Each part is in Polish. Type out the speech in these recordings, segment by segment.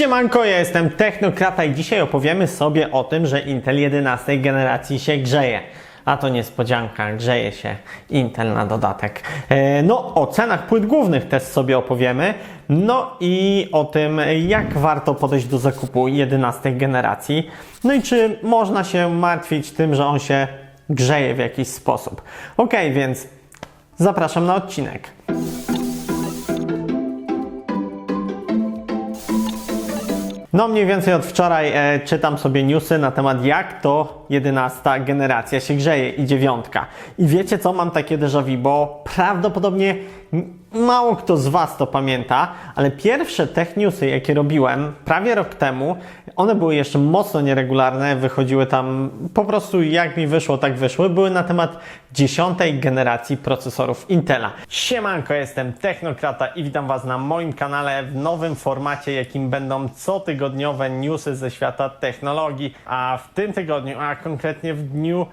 Siemanko, ja jestem Technokrata i dzisiaj opowiemy sobie o tym, że Intel 11 generacji się grzeje. A to niespodzianka, grzeje się Intel na dodatek. E, No, o cenach płyt głównych też sobie opowiemy. No i o tym, jak warto podejść do zakupu 11 generacji. No i czy można się martwić tym, że on się grzeje w jakiś sposób. Ok, więc zapraszam na odcinek. No mniej więcej od wczoraj e, czytam sobie newsy na temat jak to 11 generacja się grzeje i dziewiątka. I wiecie co, mam takie déjà vu, bo prawdopodobnie mało kto z Was to pamięta, ale pierwsze tech newsy, jakie robiłem prawie rok temu, one były jeszcze mocno nieregularne, wychodziły tam po prostu jak mi wyszło, tak wyszły, były na temat dziesiątej generacji procesorów Intela. Siemanko, jestem Technokrata i witam Was na moim kanale w nowym formacie, jakim będą cotygodniowe newsy ze świata technologii, a w tym tygodniu, a konkretnie w dniu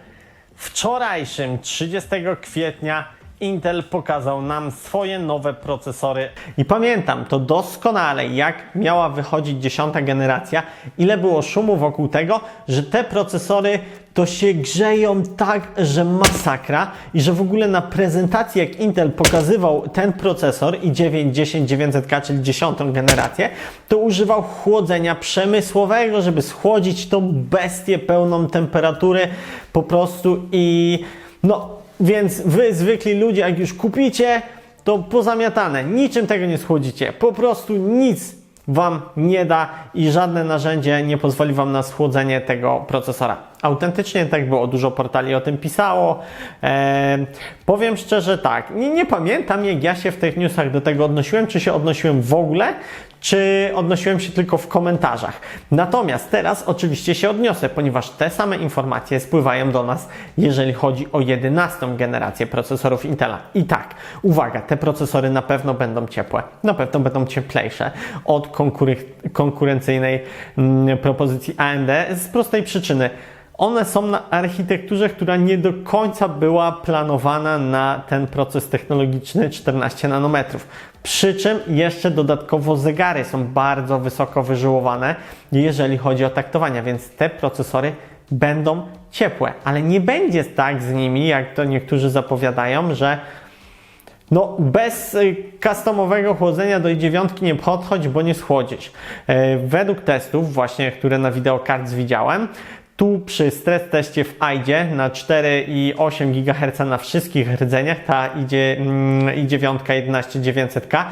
wczorajszym, 30 kwietnia, Intel pokazał nam swoje nowe procesory. I pamiętam to doskonale, jak miała wychodzić dziesiąta generacja, ile było szumu wokół tego, że te procesory to się grzeją tak, że masakra i że w ogóle na prezentacji, jak Intel pokazywał ten procesor i9 10900K, czyli dziesiątą generację, to używał chłodzenia przemysłowego, żeby schłodzić tą bestię pełną temperatury po prostu i no więc wy, zwykli ludzie, jak już kupicie, to pozamiatane. Niczym tego nie schłodzicie. Po prostu nic Wam nie da i żadne narzędzie nie pozwoli Wam na schłodzenie tego procesora. Autentycznie tak było, dużo portali o tym pisało. Eee, powiem szczerze tak, nie, nie pamiętam jak ja się w tych newsach do tego odnosiłem, czy się odnosiłem w ogóle, czy odnosiłem się tylko w komentarzach. Natomiast teraz oczywiście się odniosę, ponieważ te same informacje spływają do nas, jeżeli chodzi o 11 generację procesorów Intela. I tak, uwaga, te procesory na pewno będą ciepłe, na pewno będą cieplejsze od konkurencyjnej mm, propozycji AMD z prostej przyczyny. One są na architekturze, która nie do końca była planowana na ten proces technologiczny 14 nanometrów. Przy czym jeszcze dodatkowo zegary są bardzo wysoko wyżyłowane, jeżeli chodzi o taktowania, więc te procesory będą ciepłe, ale nie będzie tak z nimi, jak to niektórzy zapowiadają, że no, bez y, customowego chłodzenia do i9 nie podchodź, bo nie schłodzisz. E, Według testów, właśnie, które na wideocards widziałem, tu przy stres teście w AIDzie na 4,8 GHz na wszystkich rdzeniach ta idzie mm, i9 11900K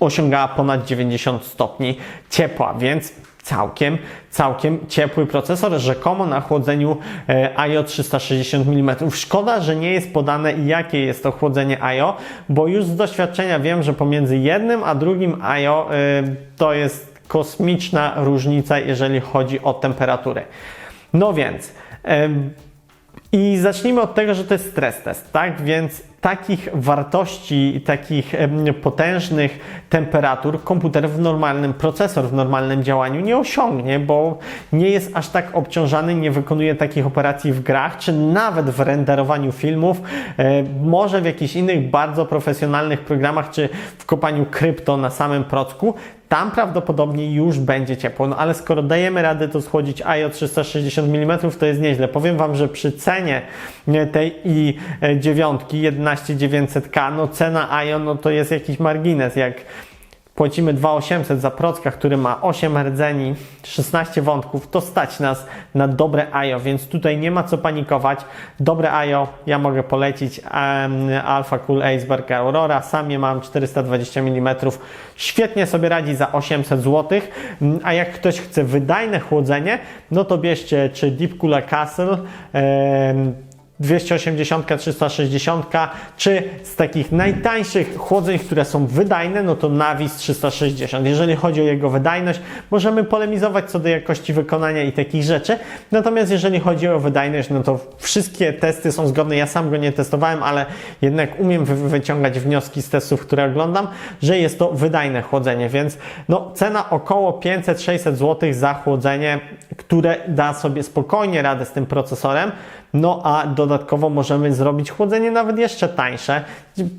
osiągała ponad 90 stopni ciepła, więc całkiem, całkiem ciepły procesor, rzekomo na chłodzeniu IO 360 mm. Szkoda, że nie jest podane jakie jest to chłodzenie IO, bo już z doświadczenia wiem, że pomiędzy jednym a drugim IO e, to jest kosmiczna różnica, jeżeli chodzi o temperaturę. No więc, i zacznijmy od tego, że to jest stres test, tak? Więc takich wartości, takich potężnych temperatur komputer w normalnym, procesor w normalnym działaniu nie osiągnie, bo nie jest aż tak obciążany, nie wykonuje takich operacji w grach, czy nawet w renderowaniu filmów, może w jakichś innych bardzo profesjonalnych programach, czy w kopaniu krypto na samym procku, tam prawdopodobnie już będzie ciepło, no ale skoro dajemy radę to schłodzić IO 360 mm, to jest nieźle. Powiem Wam, że przy cenie nie, tej i9 11900K, no cena IO no to jest jakiś margines, jak płacimy 2800 za procka, który ma 8 rdzeni, 16 wątków, to stać nas na dobre IO, więc tutaj nie ma co panikować. Dobre IO ja mogę polecić um, Alpha Cool Iceberg Aurora, sam je mam 420 mm, świetnie sobie radzi za 800 zł, a jak ktoś chce wydajne chłodzenie, no to bierzcie czy Deep Cooler Castle, em, 280, 360, czy z takich najtańszych chłodzeń, które są wydajne, no to Navis 360. Jeżeli chodzi o jego wydajność, możemy polemizować co do jakości wykonania i takich rzeczy. Natomiast jeżeli chodzi o wydajność, no to wszystkie testy są zgodne. Ja sam go nie testowałem, ale jednak umiem wy- wyciągać wnioski z testów, które oglądam, że jest to wydajne chłodzenie, więc no cena około 500-600 zł za chłodzenie które da sobie spokojnie radę z tym procesorem. No a dodatkowo możemy zrobić chłodzenie nawet jeszcze tańsze,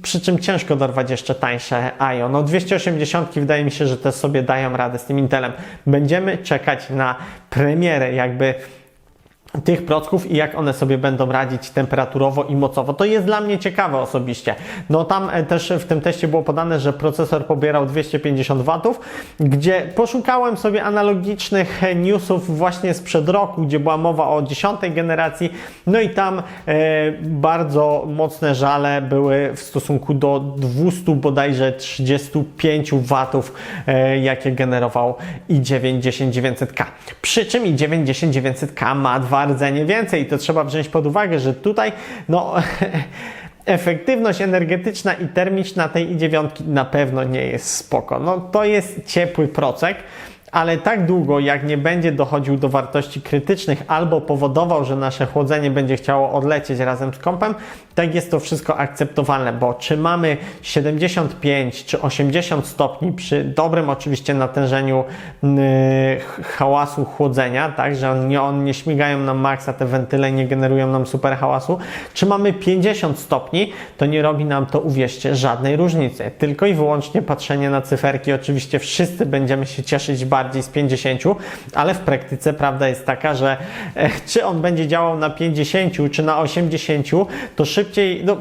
przy czym ciężko dorwać jeszcze tańsze IO. No 280 wydaje mi się, że też sobie dają radę z tym Intelem. Będziemy czekać na premierę jakby tych procków i jak one sobie będą radzić temperaturowo i mocowo. To jest dla mnie ciekawe osobiście. No tam e, też w tym teście było podane, że procesor pobierał 250 W, gdzie poszukałem sobie analogicznych e, newsów właśnie sprzed roku, gdzie była mowa o 10 generacji, no i tam e, bardzo mocne żale były w stosunku do 200 bodajże 35 W, e, jakie generował i9 10900K. Przy czym i9 10900K ma dwa rdzenie więcej i to trzeba wziąć pod uwagę, że tutaj no efektywność energetyczna i termiczna tej i9 na pewno nie jest spoko. No to jest ciepły procek, ale tak długo, jak nie będzie dochodził do wartości krytycznych albo powodował, że nasze chłodzenie będzie chciało odlecieć razem z kąpem, tak jest to wszystko akceptowalne, bo czy mamy 75 czy 80 stopni przy dobrym oczywiście natężeniu yy, hałasu chłodzenia, tak, że on nie, on nie śmigają nam maksa, te wentyle nie generują nam super hałasu, czy mamy 50 stopni, to nie robi nam to, uwierzcie, żadnej różnicy. Tylko i wyłącznie patrzenie na cyferki, oczywiście wszyscy będziemy się cieszyć bardziej z 50, ale w praktyce prawda jest taka, że e, czy on będzie działał na 50 czy na 80, to szybciej, no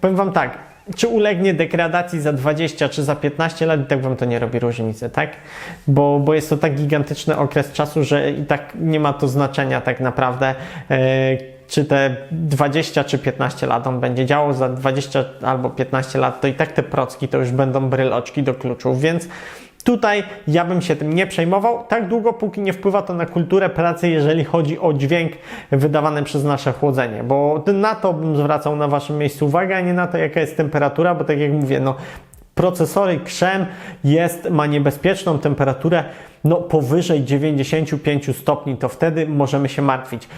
powiem Wam tak, czy ulegnie degradacji za 20 czy za 15 lat, i tak Wam to nie robi różnicy, tak? Bo, bo jest to tak gigantyczny okres czasu, że i tak nie ma to znaczenia tak naprawdę. E, czy te 20 czy 15 lat on będzie działał za 20 albo 15 lat, to i tak te procki to już będą bryloczki do kluczów, więc Tutaj ja bym się tym nie przejmował, tak długo, póki nie wpływa to na kulturę pracy, jeżeli chodzi o dźwięk wydawany przez nasze chłodzenie, bo na to bym zwracał na Waszym miejscu uwagę, a nie na to, jaka jest temperatura, bo tak jak mówię, no, procesory krzem jest, ma niebezpieczną temperaturę no, powyżej 95 stopni, to wtedy możemy się martwić.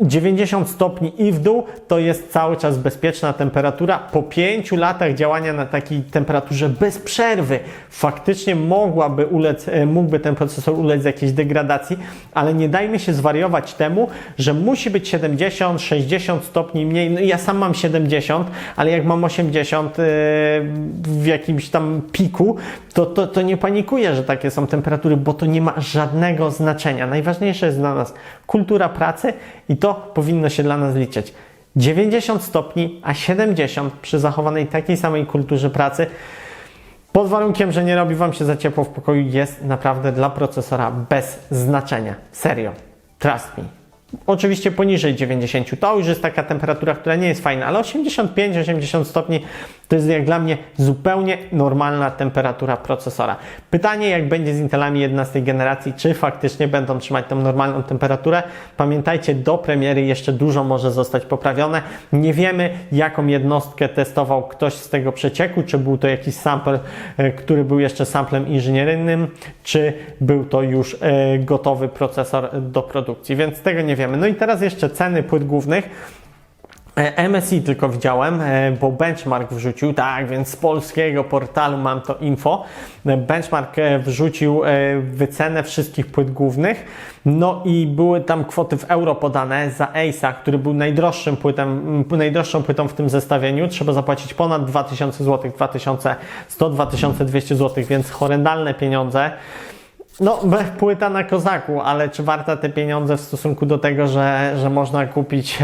90 stopni i w dół to jest cały czas bezpieczna temperatura. Po 5 latach działania na takiej temperaturze bez przerwy faktycznie mogłaby ulec, e, mógłby ten procesor ulec jakiejś degradacji, ale nie dajmy się zwariować temu, że musi być 70, 60 stopni mniej. No ja sam mam 70, ale jak mam 80 e, w jakimś tam piku, to, to, to nie panikuję, że takie są temperatury, bo to nie ma żadnego znaczenia. Najważniejsze jest dla nas kultura pracy i to powinno się dla nas liczyć. 90 stopni, a 70 przy zachowanej takiej samej kulturze pracy, pod warunkiem, że nie robi Wam się za ciepło w pokoju, jest naprawdę dla procesora bez znaczenia. Serio. Trust me. Oczywiście poniżej 90 to już jest taka temperatura, która nie jest fajna, ale 85-80 stopni to jest jak dla mnie zupełnie normalna temperatura procesora. Pytanie, jak będzie z Intelami 11 generacji, czy faktycznie będą trzymać tą normalną temperaturę. Pamiętajcie, do premiery jeszcze dużo może zostać poprawione. Nie wiemy, jaką jednostkę testował ktoś z tego przecieku, czy był to jakiś sample, e, który był jeszcze samplem inżynieryjnym, czy był to już e, gotowy procesor do produkcji, więc tego nie wiemy. No i teraz jeszcze ceny płyt głównych. E, MSI tylko widziałem, e, bo benchmark wrzucił, tak, więc z polskiego portalu mam to info. E, benchmark wrzucił wycenę wszystkich płyt głównych, no i były tam kwoty w euro podane za Ace'a, który był najdroższym płytem, najdroższą płytą w tym zestawieniu. Trzeba zapłacić ponad 2000 zł, 2100-2200 zł, więc horrendalne pieniądze. No, płyta na kozaku, ale czy warta te pieniądze w stosunku do tego, że, że można kupić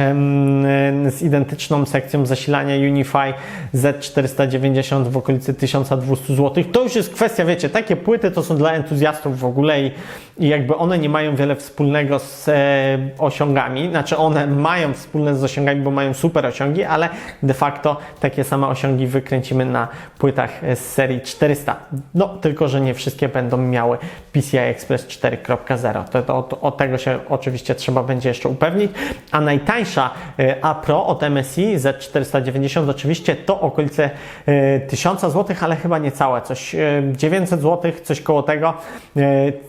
z identyczną sekcją zasilania Unify Z490 w okolicy 1200 zł? To już jest kwestia, wiecie, takie płyty to są dla entuzjastów w ogóle i, i jakby one nie mają wiele wspólnego z e, osiągami. Znaczy, one mają wspólne z osiągami, bo mają super osiągi, ale de facto takie same osiągi wykręcimy na płytach z serii 400. No, tylko że nie wszystkie będą miały PCI Express 4.0. To, to, to, od tego się oczywiście trzeba będzie jeszcze upewnić. A najtańsza y, A Pro od MSI Z490 oczywiście to okolice 1000 y, zł, ale chyba niecałe, coś 900 y, zł, coś koło tego.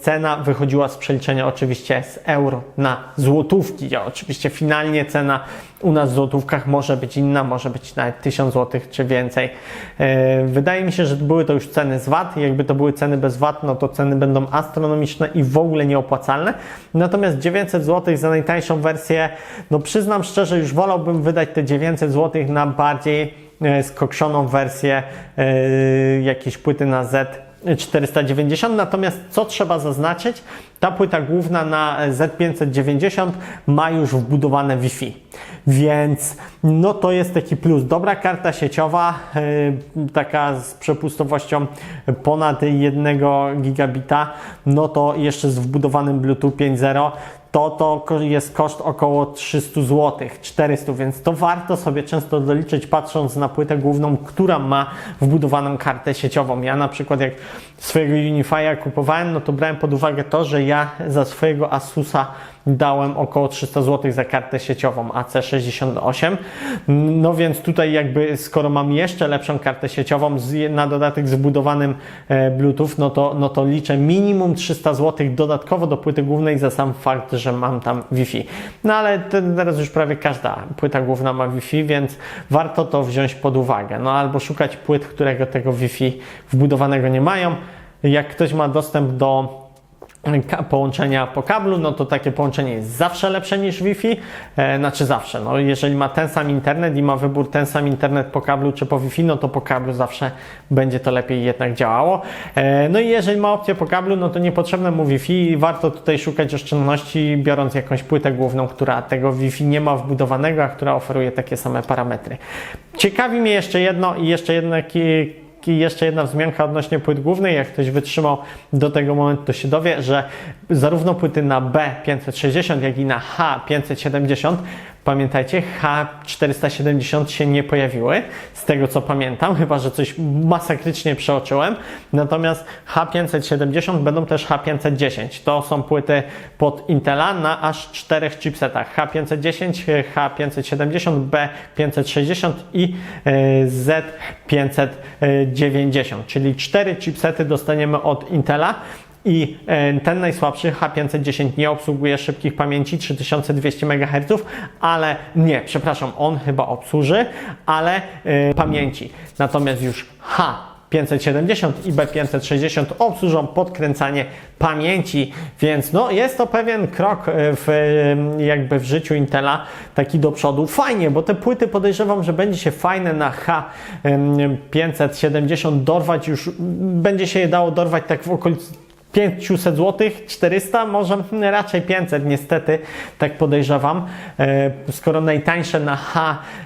Cena wychodziła z przeliczenia oczywiście z euro na złotówki. Ja, oczywiście finalnie cena u nas w złotówkach może być inna, może być nawet 1000 zł czy więcej. E, Wydaje mi się, że były to już ceny z VAT. Jakby to były ceny bez VAT, no to ceny będą astronomiczne i w ogóle nieopłacalne. Natomiast 900 zł za najtańszą wersję, no przyznam szczerze, już wolałbym wydać te 900 zł na bardziej e, skokszoną wersję e, jakiejś płyty na Z 490, natomiast co trzeba zaznaczyć, ta płyta główna na Z590 ma już wbudowane Wi-Fi, więc no to jest taki plus. Dobra karta sieciowa, yy, taka z przepustowością ponad 1 gigabita, no to jeszcze z wbudowanym Bluetooth 5.0 to to jest koszt około 300 zł, 400, więc to warto sobie często doliczyć patrząc na płytę główną, która ma wbudowaną kartę sieciową. Ja na przykład jak swojego Unify'a kupowałem, no to brałem pod uwagę to, że ja za swojego Asusa dałem około 300 zł za kartę sieciową AC68. No więc tutaj jakby skoro mam jeszcze lepszą kartę sieciową z, na dodatek z wbudowanym e, Bluetooth, no to, no to liczę minimum 300 zł dodatkowo do płyty głównej za sam fakt, że mam tam Wi-Fi. No ale te- teraz już prawie każda płyta główna ma Wi-Fi, więc warto to wziąć pod uwagę. No albo szukać płyt, którego tego Wi-Fi wbudowanego nie mają. Jak ktoś ma dostęp do połączenia po kablu, no to takie połączenie jest zawsze lepsze niż Wi-Fi, e, znaczy zawsze, no jeżeli ma ten sam internet i ma wybór ten sam internet po kablu czy po Wi-Fi, no to po kablu zawsze będzie to lepiej jednak działało. E, no i jeżeli ma opcję po kablu, no to niepotrzebne mu Wi-Fi i warto tutaj szukać oszczędności, biorąc jakąś płytę główną, która tego Wi-Fi nie ma wbudowanego, a która oferuje takie same parametry. Ciekawi mnie jeszcze jedno i jeszcze jedno i jeszcze jedna wzmianka odnośnie płyt głównej. Jak ktoś wytrzymał do tego momentu, to się dowie, że zarówno płyty na B560, jak i na H570, pamiętajcie, H470 się nie pojawiły, z tego co pamiętam, chyba że coś masakrycznie przeoczyłem. Natomiast H570 będą też H510. To są płyty pod Intela na aż czterech chipsetach: H510, H570, B560 i e, Z590, czyli cztery chipsety dostaniemy od Intela. I e, ten najsłabszy H510 nie obsługuje szybkich pamięci 3200 MHz, ale nie, przepraszam, on chyba obsłuży, ale e, pamięci. Natomiast już H570 i B560 obsłużą podkręcanie pamięci, więc no jest to pewien krok e, w, jakby w życiu Intela taki do przodu. Fajnie, bo te płyty podejrzewam, że będzie się fajne na H570 dorwać już, będzie się je dało dorwać tak w okolicy 500 zł, 400, może raczej 500 niestety, tak podejrzewam. E, Skoro najtańsze na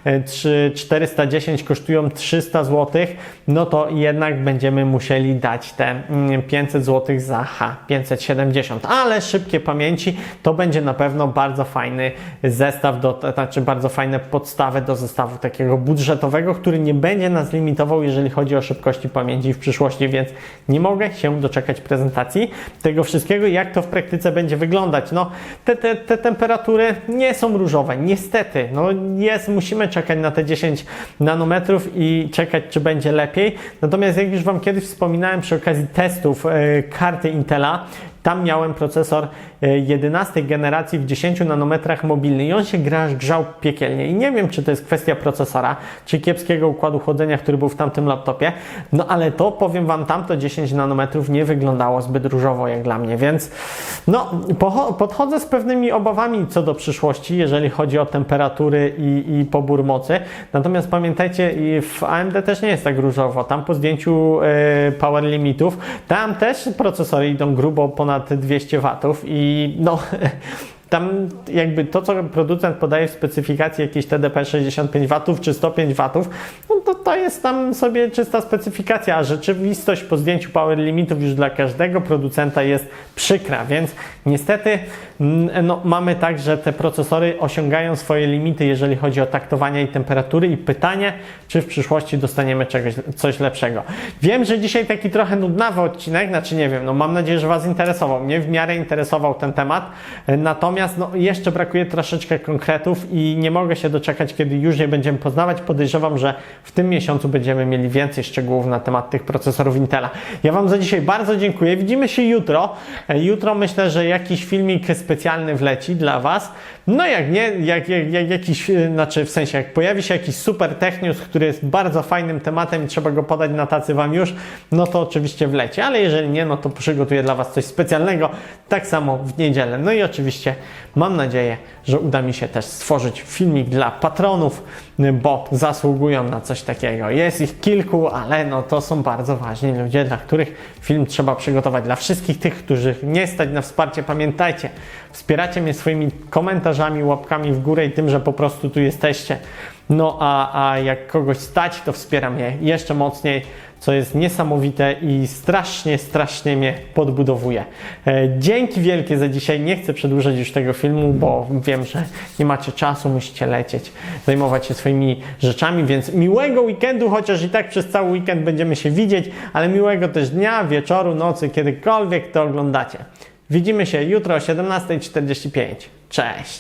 H410 kosztują 300 zł, no to jednak będziemy musieli dać te mm, 500 zł za H570. Ale szybkie pamięci to będzie na pewno bardzo fajny zestaw, do, znaczy bardzo fajne podstawy do zestawu takiego budżetowego, który nie będzie nas limitował, jeżeli chodzi o szybkości pamięci w przyszłości, więc nie mogę się doczekać prezentacji tego wszystkiego, jak to w praktyce będzie wyglądać. No, te, te, te temperatury nie są różowe, niestety. No, jest, musimy czekać na te 10 nanometrów i czekać, czy będzie lepiej. Natomiast jak już Wam kiedyś wspominałem przy okazji testów e, karty Intela, tam miałem procesor e, 11 generacji w 10 nanometrach mobilny i on się grzał piekielnie. I nie wiem, czy to jest kwestia procesora, czy kiepskiego układu chłodzenia, który był w tamtym laptopie, no ale to powiem Wam, tamto 10 nanometrów nie wyglądało zbyt różowo jak dla mnie, więc no, podchodzę z pewnymi obawami co do przyszłości, jeżeli chodzi o temperatury i, i pobór mocy. Natomiast pamiętajcie, w AMD też nie jest tak różowo. Tam po zdjęciu e, power limitów, tam też procesory idą grubo ponad 200 watów i no tam jakby to, co producent podaje w specyfikacji jakieś TDP 65 watów czy 105 watów, no to to jest tam sobie czysta specyfikacja, a rzeczywistość po zdjęciu power limitów już dla każdego producenta jest przykra, więc niestety mm, no, mamy tak, że te procesory osiągają swoje limity, jeżeli chodzi o taktowanie i temperatury i pytanie, czy w przyszłości dostaniemy czegoś, coś lepszego. Wiem, że dzisiaj taki trochę nudnawy odcinek, znaczy nie wiem, no mam nadzieję, że Was interesował. Mnie w miarę interesował ten temat, natomiast Natomiast no, jeszcze brakuje troszeczkę konkretów i nie mogę się doczekać, kiedy już je będziemy poznawać. Podejrzewam, że w tym miesiącu będziemy mieli więcej szczegółów na temat tych procesorów Intela. Ja Wam za dzisiaj bardzo dziękuję. Widzimy się jutro. E, Jutro myślę, że jakiś filmik specjalny wleci dla Was. No jak nie, jak, jak, jak jakiś, e, znaczy w sensie, jak pojawi się jakiś super technius, który jest bardzo fajnym tematem i trzeba go podać na tacy Wam już, no to oczywiście wleci. Ale jeżeli nie, no to przygotuję dla Was coś specjalnego. Tak samo w niedzielę. No i oczywiście mam nadzieję, że uda mi się też stworzyć filmik dla patronów, bo zasługują na coś takiego. Jest ich kilku, ale no to są bardzo ważni ludzie, dla których film trzeba przygotować. Dla wszystkich tych, którzy nie stać na wsparcie, pamiętajcie, wspieracie mnie swoimi komentarzami, łapkami w górę i tym, że po prostu tu jesteście. No a, a jak kogoś stać, to wspieram je jeszcze mocniej, co jest niesamowite i strasznie, strasznie mnie podbudowuje. E, dzięki wielkie za dzisiaj. Nie chcę przedłużać już tego filmu, bo wiem, że nie macie czasu, musicie lecieć, zajmować się swoimi rzeczami, więc miłego weekendu, chociaż i tak przez cały weekend będziemy się widzieć, ale miłego też dnia, wieczoru, nocy, kiedykolwiek to oglądacie. Widzimy się jutro o 17.45. Cześć!